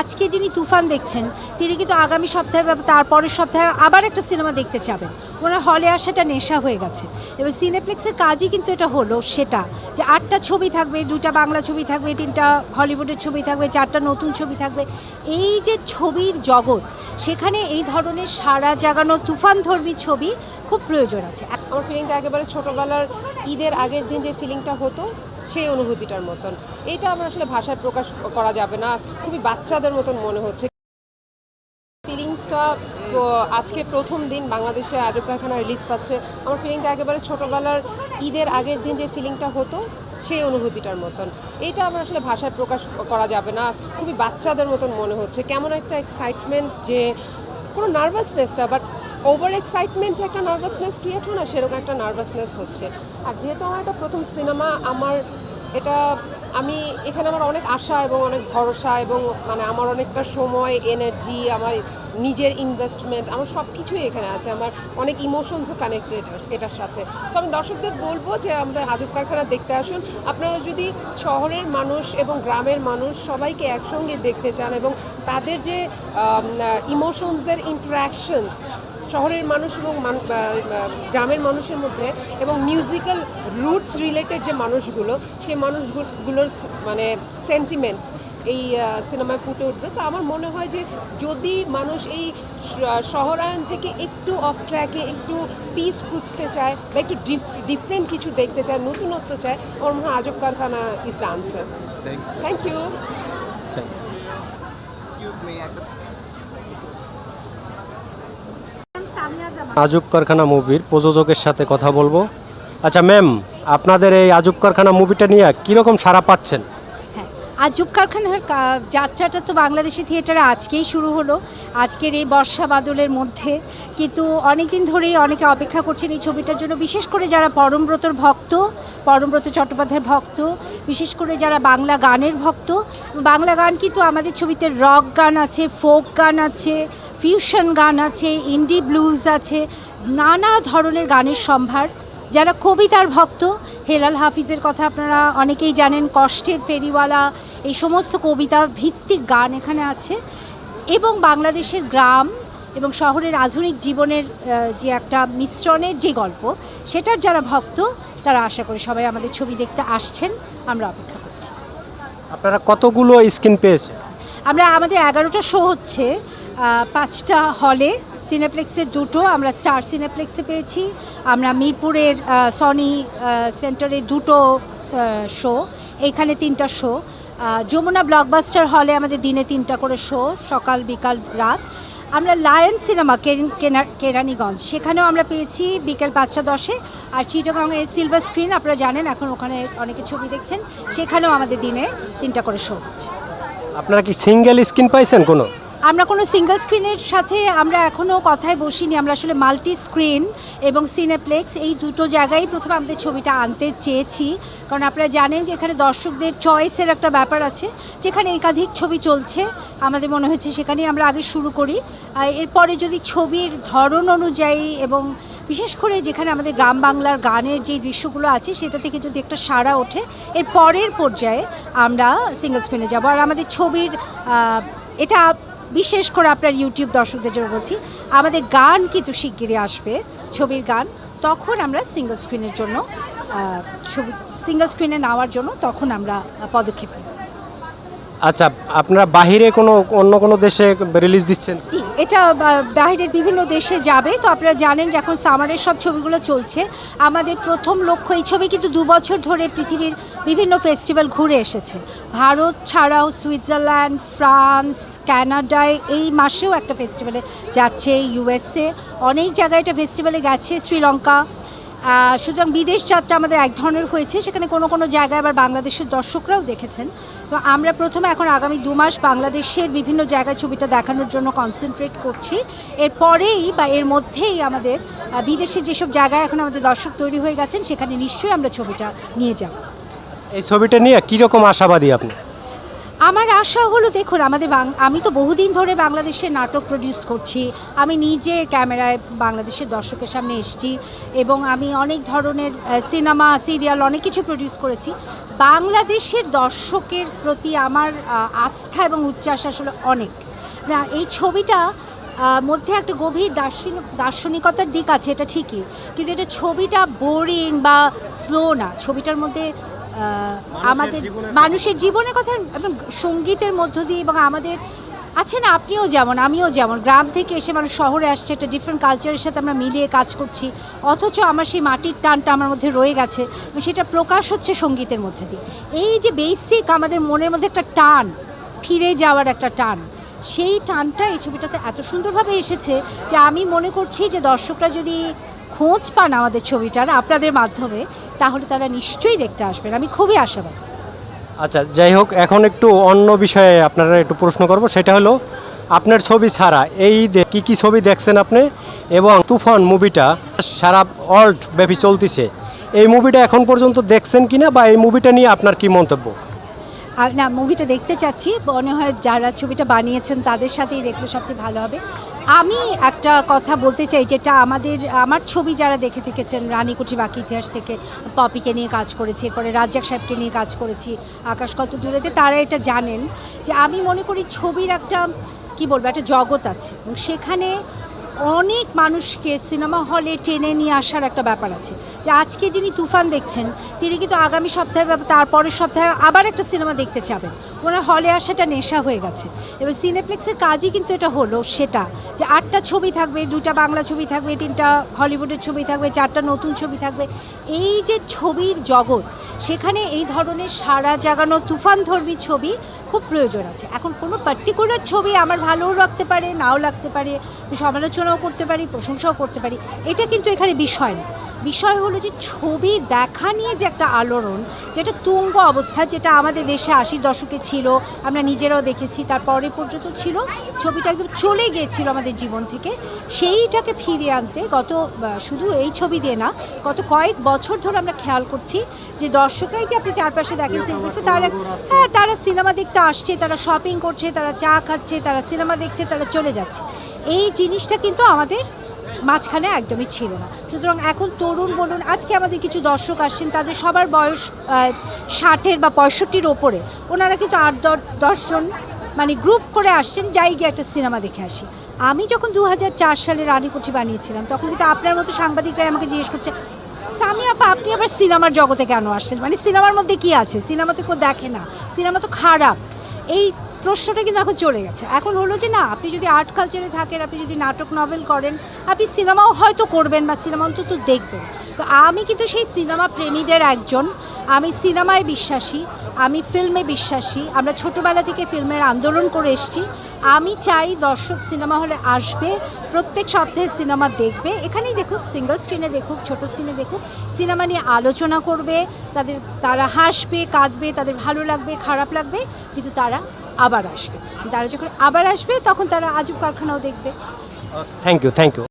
আজকে যিনি তুফান দেখছেন, তিনি কিন্তু আগামী সপ্তাহে বা তারপরের সপ্তাহে আবার একটা সিনেমা দেখতে চাবেন ওনার হলে আসাটা নেশা হয়ে গেছে। এবার সিনেপ্লেক্সের কাজই কিন্তু এটা হলো সেটা, যে আটটা ছবি থাকবে, দুইটা বাংলা ছবি থাকবে, তিনটা হলিউডের ছবি থাকবে, চারটা নতুন ছবি থাকবে। এই যে ছবির জগৎ, সেখানে এই ধরনের সারা জাগানো তুফান ধর্মী ছবি খুব প্রয়োজন আছে। আমার ফিলিংটা একেবারে ছোটোবেলার ঈদের আগের দিন যে ফিলিংটা হতো সেই অনুভূতিটার মতন। এইটা আমার আসলে ভাষায় প্রকাশ করা যাবে না। খুবই বাচ্চাদের মতন মনে হচ্ছে। ফিলিংসটা আজকে প্রথম দিন বাংলাদেশে আজব কারখানা রিলিজ পাচ্ছে। আমার ফিলিংটা একেবারে ছোটোবেলার ঈদের আগের দিন যে ফিলিংটা হতো, সেই অনুভূতিটার মতন। এইটা আমার আসলে ভাষায় প্রকাশ করা যাবে না। খুবই বাচ্চাদের মতন মনে হচ্ছে। কেমন একটা এক্সাইটমেন্ট যে, কোনো নার্ভাসনেসটা বাট ওভার এক্সাইটমেন্ট একটা নার্ভাসনেস ক্রিয়েট হয় না, সেরকম একটা নার্ভাসনেস হচ্ছে। আর যেহেতু আমার একটা প্রথম সিনেমা আমার এটা আমি, এখানে আমার অনেক আশা এবং অনেক ভরসা এবং মানে আমার অনেকটা সময় এনার্জি আমার নিজের ইনভেস্টমেন্ট আমার সব কিছুই এখানে আছে। আমার অনেক ইমোশনসও কানেক্টেড এটার সাথে। সো আমি দর্শকদের বলব যে আমাদের আজব কারখানা দেখতে আসুন। আপনারা যদি শহরের মানুষ এবং গ্রামের মানুষ সবাইকে একসঙ্গে দেখতে চান এবং তাদের যে ইমোশনসের ইন্টারাকশনস শহরের মানুষ এবং গ্রামের মানুষের মধ্যে এবং মিউজিক্যাল রুটস রিলেটেড যে মানুষগুলো সে মানুষগুলোর মানে সেন্টিমেন্টস এই সিনেমায় ফুটে উঠবে। তো আমার মনে হয় যে যদি মানুষ এই শহরায়ন থেকে একটু অফ ট্র্যাকে একটু পিস খুঁজতে চায় বা একটু ডিফারেন্ট কিছু দেখতে চায় নতুনত্ব চায় আমার মনে হয় Ajob Karkhana is the answer thank you Ajob Karkhana মুভির প্রযোজকের সাথে কথা বলব। আচ্ছা ম্যাম, আপনাদের এই আজব কারখানা মুভিটা নিয়ে কীরকম সাড়া পাচ্ছেন? হ্যাঁ আজব কারখানার যাত্রাটা তো বাংলাদেশি থিয়েটারে আজকেই শুরু হলো। আজকের এই বর্ষা বাদলের মধ্যে কিন্তু অনেক দিন ধরেই অনেকে অপেক্ষা করছেন এই ছবিটার জন্য, বিশেষ করে যারা পরমব্রতর ভক্ত পরমব্রত চট্টোপাধ্যায়ের ভক্ত, বিশেষ করে যারা বাংলা গানের ভক্ত। বাংলা গান কিন্তু আমাদের ছবিতে রক গান আছে ফোক গান আছে ফিউশন গান আছে ইন্ডি ব্লুজ আছে নানা ধরনের গানের সম্ভার। যারা কবিতার ভক্ত হেলাল হাফিজের কথা আপনারা অনেকেই জানেন কষ্টের ফেরিওয়ালা এই সমস্ত কবিতা ভিত্তিক গান এখানে আছে। এবং বাংলাদেশের গ্রাম এবং শহরের আধুনিক জীবনের যে একটা মিশ্রণের যে গল্প সেটার যারা ভক্ত তারা আশা করি সবাই আমাদের ছবি দেখতে আসছেন। আমরা অপেক্ষা করছি। আপনারা কতগুলো স্ক্রিন পেয়েছেন? আমরা আমাদের এগারোটা শো হচ্ছে। পাঁচটা হলে সিনেপ্লেক্সের দুটো, আমরা স্টার সিনেপ্লেক্সে পেয়েছি। আমরা মিরপুরের সনি সেন্টারে দুটো শো এইখানে তিনটা শো যমুনা ব্লকবাস্টার হলে আমাদের দিনে তিনটা করে শো সকাল, বিকাল, রাত। আমরা লায়ন সিনেমা কেরানীগঞ্জ, সেখানেও আমরা পেয়েছি বিকেল পাঁচটা দশে। আর চিটাগংয়ে সিলভার স্ক্রিন আপনারা জানেন, এখন ওখানে অনেকে ছবি দেখছেন, সেখানেও আমাদের দিনে তিনটা করে শো হচ্ছে। আপনারা কি সিঙ্গেল স্ক্রিন পাইছেন কোনো? আমরা কোনো সিঙ্গেল স্ক্রিনের সাথে আমরা এখনও কথায় বসিনি। আমরা আসলে মাল্টি স্ক্রিন এবং সিনেপ্লেক্স এই দুটো জায়গায় প্রথমে আমাদের ছবিটা আনতে চেয়েছি। কারণ আপনারা জানেন যে এখানে দর্শকদের চয়েসের একটা ব্যাপার আছে, যেখানে একাধিক ছবি চলছে। আমাদের মনে হয়েছে সেখানেই আমরা আগে শুরু করি। এরপরে যদি ছবির ধরন অনুযায়ী এবং বিশেষ করে যেখানে আমাদের গ্রাম বাংলার গানের যে দৃশ্যগুলো আছে, সেটা থেকে যদি একটা সাড়া ওঠে, এর পরের পর্যায়ে আমরা সিঙ্গেল স্ক্রিনে যাব। আর আমাদের ছবির এটা বিশেষ করে আপনার ইউটিউব দর্শকদের জন্য বলছি আমাদের গান কিন্তু শিগগিরই আসবে ছবির গান। তখন আমরা সিঙ্গেল স্ক্রিনের জন্য ছবি সিঙ্গেল স্ক্রিনে নেওয়ার জন্য তখন আমরা পদক্ষেপ নেব। আচ্ছা আপনারা বাহিরে কোনো অন্য কোনো দেশে রিলিজ দিচ্ছেন? জি এটা বা- বাইরের বিভিন্ন দেশে যাবে। তো আপনারা জানেন যে এখন সামারের সব ছবিগুলো চলছে। আমাদের প্রথম লক্ষ্য এই ছবি কিন্তু দু বছর ধরে পৃথিবীর বিভিন্ন ফেস্টিভ্যাল ঘুরে এসেছে। ভারত ছাড়াও সুইজারল্যান্ড, ফ্রান্স কানাডায় এই মাসেও একটা ফেস্টিভ্যালে যাচ্ছে। ইউএসএ অনেক জায়গায় এটা ফেস্টিভ্যালে গেছে, শ্রীলঙ্কা। সুতরাং বিদেশ যাত্রা আমাদের এক ধরনের হয়েছে। সেখানে কোনো কোনো জায়গায় আবার বাংলাদেশের দর্শকরাও দেখেছেন। তো আমরা প্রথমে এখন আগামী দু মাস বাংলাদেশের বিভিন্ন জায়গায় ছবিটা দেখানোর জন্য কনসেন্ট্রেট করছি। এরপরেই বা এর মধ্যেই আমাদের বিদেশের যেসব জায়গায় এখন আমাদের দর্শক তৈরি হয়ে গেছেন, সেখানে নিশ্চয়ই আমরা ছবিটা নিয়ে যাব। এই ছবিটা নিয়ে কীরকম আশাবাদী আপনি? আমার আশা হলো, দেখুন, আমাদের আমি তো বহুদিন ধরে বাংলাদেশের নাটক প্রডিউস করছি। আমি নিজে ক্যামেরায় বাংলাদেশের দর্শকের সামনে এসেছি এবং আমি অনেক ধরনের সিনেমা, সিরিয়াল অনেক কিছু প্রডিউস করেছি। বাংলাদেশের দর্শকের প্রতি আমার আস্থা এবং উচ্ছ্বাস আসলে অনেক। না, এই ছবিটা মধ্যে একটা গভীর দার্শনিক দার্শনিকতার দিক আছে, এটা ঠিকই। কিন্তু এটা ছবিটা বোরিং বা স্লো না। ছবিটার মধ্যে আমাদের মানুষের জীবনের কথা এবং সঙ্গীতের মধ্য দিয়ে এবং আমাদের আছে না, আপনিও যেমন, আমিও যেমন। গ্রাম থেকে এসে মানুষ শহরে আসছে, একটা ডিফারেন্ট কালচারের সাথে আমরা মিলিয়ে কাজ করছি। অথচ আমার সেই মাটির টানটা আমার মধ্যে রয়ে গেছে সেটা প্রকাশ হচ্ছে সঙ্গীতের মধ্যে দিয়ে। এই যে বেসিক আমাদের মনের মধ্যে একটা টান, ফিরে যাওয়ার একটা টান, সেই টানটা এই ছবিটাতে এত সুন্দরভাবে এসেছে যে আমি মনে করছি যে দর্শকরা যদি খোঁজ পান আমাদের ছবিটার আপনাদের মাধ্যমে, তাহলে তারা নিশ্চয়ই দেখতে আসবেন। আমি খুবই আশাবাদী। আচ্ছা যাই হোক, এখন একটু অন্য বিষয়ে আপনারা একটু প্রশ্ন করব। সেটা হলো, আপনার ছবি ছাড়া এই দে- কি কি ছবি দেখছেন আপনি? এবং তুফান মুভিটা সারা ওয়ার্ল্ড ব্যাপী চলতেছে। এই মুভিটা এখন পর্যন্ত দেখছেন কিনা বা এই মুভিটা নিয়ে আপনার কি মন্তব্য? না মুভিটা দেখতে চাচ্ছি। মনে হয় যারা ছবিটা বানিয়েছেন তাদের সাথেই দেখলে সবচেয়ে ভালো হবে। আমি একটা কথা বলতে চাই, যেটা আমাদের, আমার ছবি যারা দেখে থেকেছেন রানীকুঠি বাকি ইতিহাস থেকে পপিকে নিয়ে কাজ করেছি, এরপরে রাজ্জাক সাহেবকে নিয়ে কাজ করেছি, আকাশ কত দূরেতে তারা এটা জানেন যে আমি মনে করি ছবির একটা, কি বলব, একটা জগৎ আছে। এবং সেখানে অনেক মানুষকে সিনেমা হলে টেনে নিয়ে আসার একটা ব্যাপার আছে। যে আজকে যিনি তুফান দেখছেন, তিনি কিন্তু আগামী সপ্তাহে বা তারপরের সপ্তাহে আবার একটা সিনেমা দেখতে চাবেন ওনার হলে আসাটা নেশা হয়ে গেছে। এবার সিনেপ্লেক্সের কাজই কিন্তু এটা হলো সেটা, যে আটটা ছবি থাকবে, দুইটা বাংলা ছবি থাকবে, তিনটা হলিউডের ছবি থাকবে, চারটা নতুন ছবি থাকবে। এই যে ছবির জগৎ, সেখানে এই ধরনের সারা জাগানো তুফান ধর্মী ছবি খুব প্রয়োজন আছে। এখন কোনো পার্টিকুলার ছবি আমার ভালোও লাগতে পারে নাও লাগতে পারে সমালোচনাও করতে পারি প্রশংসাও করতে পারি। এটা কিন্তু এখানে বিষয় না। বিষয় হলো যে ছবি দেখা নিয়ে যে একটা আলোড়ন যেটা তুঙ্গ অবস্থা যেটা আমাদের দেশে আশির দশকে ছিল আমরা নিজেরাও দেখেছি তারপরে পর্যন্ত ছিল ছবিটা একদম চলে গিয়েছিল আমাদের জীবন থেকে। সেইটাকে ফিরিয়ে আনতে গত শুধু এই ছবি দিয়ে না গত কয়েক বছর ধরে আমরা খেয়াল করছি যে দর্শকরাই যে আপনি চারপাশে দেখেন সিনেমাসে তারা হ্যাঁ তারা সিনেমা দেখতে আসছে, তারা শপিং করছে, তারা চা খাচ্ছে, তারা সিনেমা দেখছে, তারা চলে যাচ্ছে। এই জিনিসটা কিন্তু আমাদের মাঝখানে একদমই ছিল না। সুতরাং এখন তরুণ বলুন, আজকে আমাদের কিছু দর্শক আসছেন, তাদের সবার বয়স ষাটের বা পঁয়ষট্টির ওপরে। ওনারা কিন্তু আট দশ দশজন মানে গ্রুপ করে আসছেন, যাই গিয়ে একটা সিনেমা দেখে আসি। আমি যখন দু হাজার চার সালে রানীকুঠি বানিয়েছিলাম, তখন কিন্তু আপনার মতো সাংবাদিকরাই আমাকে জিজ্ঞেস করছে সামি আপা, আপনি আবার সিনেমার জগতে কেন আসছেন? মানে সিনেমার মধ্যে কি আছে? সিনেমা তো কেউ দেখে না। সিনেমা তো খারাপ। এই প্রশ্নটা কিন্তু এখন চলে গেছে। এখন হলো যে না, আপনি যদি আর্ট কালচারে থাকেন, আপনি যদি নাটক, নভেল করেন, আপনি সিনেমাও হয়তো করবেন বা সিনেমা অন্তত দেখবেন। তো আমি কিন্তু সেই সিনেমা প্রেমীদের একজন। আমি সিনেমায় বিশ্বাসী, আমি ফিল্মে বিশ্বাসী, আমরা ছোটোবেলা থেকে ফিল্মের আন্দোলন করে এসেছি। আমি চাই দর্শক সিনেমা হলে আসবে, প্রত্যেক সপ্তাহে সিনেমা দেখবে। এখানেই দেখুক সিঙ্গেল স্ক্রিনে দেখুক, ছোট স্ক্রিনে দেখুক, সিনেমা নিয়ে আলোচনা করবে, তাদের, তারা হাসবে, কাঁদবে, তাদের ভালো লাগবে, খারাপ লাগবে, কিন্তু তারা আবার আসবে। তারা যখন আবার আসবে, তখন তারা আজব কারখানাও দেখবে। Thank you thank you